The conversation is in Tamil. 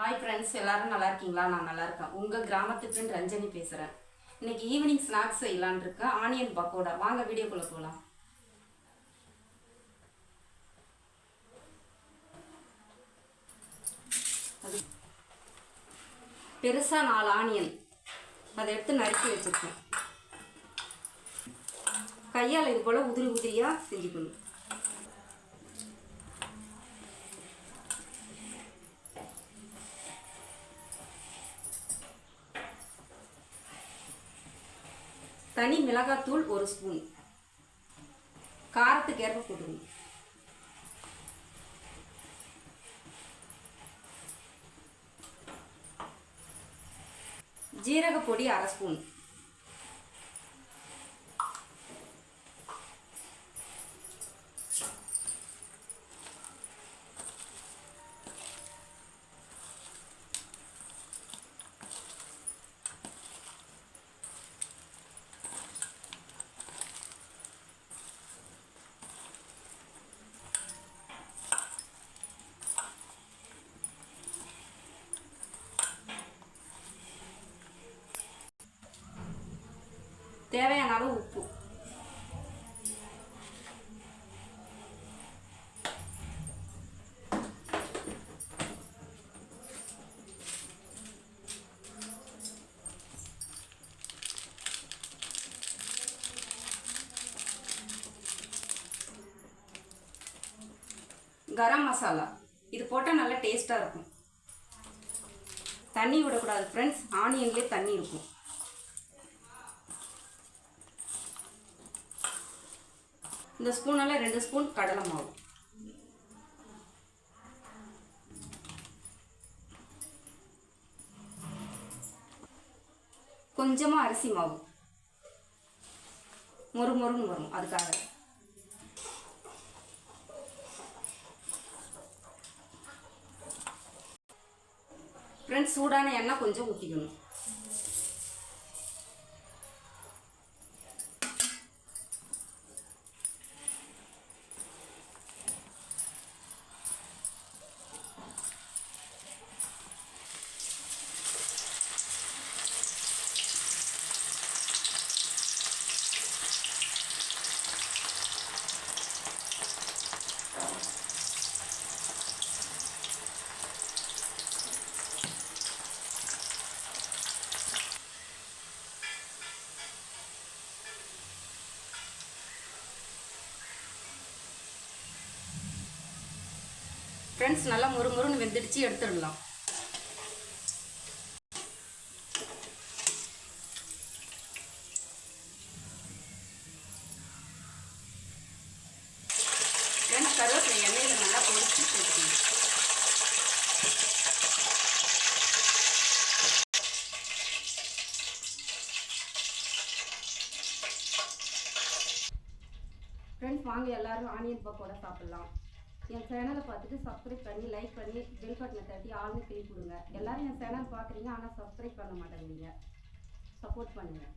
ஹாய் ஃப்ரெண்ட்ஸ் எல்லாரும் நல்லா இருக்கீங்களா? நான் நல்லா இருக்கேன். உங்கள் கிராமத்துக்குன்னு ரஞ்சனி பேசுகிறேன் இன்னைக்கு ஈவினிங் ஸ்நாக்ஸ் செய்யலான் இருக்கேன். ஆனியன் பக்கோடா வாங்க வீடியோக்குள்ளே போகலாம் அது பெருசாக நாலு ஆனியன் அதை எடுத்து நறுக்கி வச்சுருக்கேன். கையால் இது போல் உதிரி உதிரியாக செஞ்சுக்கணும். தனி மிளகாத்தூள் ஒரு ஸ்பூன். காரத்துக்கு ஏற்ப போட்டுக்கணும். ஜீரக பொடி அரை ஸ்பூன். தேவையான அளவு உப்பு. கரம் மசாலா. இது போட்டால் நல்லா டேஸ்ட்டாக இருக்கும். தண்ணி விடக்கூடாது ஃப்ரெண்ட்ஸ் ஆனியன்லேயே தண்ணி இருக்கும். இந்த ஸ்பூனால் ரெண்டு ஸ்பூன் கடலை மாவு. கொஞ்சமாக அரிசி மாவு. மொறு மொறுன்னு வரும் அதுக்காக. ஃப்ரெண்ட்ஸ் சூடான எண்ணெய் கொஞ்சம் ஊற்றிக்கணும் ஃப்ரெண்ட்ஸ் நல்லா மொறு மொறுன்னு வெந்துடுச்சு எடுத்துடலாம். ஃப்ரெண்ட்ஸ் கருவேப்பிலை எண்ணெயில் நல்லா பொரிச்சு போட்டுக்கணும் ஃப்ரெண்ட்ஸ் வாங்க எல்லாரும் ஆனியன் பக்கோடா சாப்பிட்லாம். என் சேனலை பார்த்துட்டு சப்ஸ்கிரைப் பண்ணி லைக் பண்ணி பெல் பட்டனை தட்டி ஆள்னு கிளிக் கொடுங்க. எல்லோரும் என் சேனல் பார்க்குறீங்க ஆனால் சப்ஸ்கிரைப் பண்ண மாட்டேங்கிறீங்க. சப்போர்ட் பண்ணுங்கள்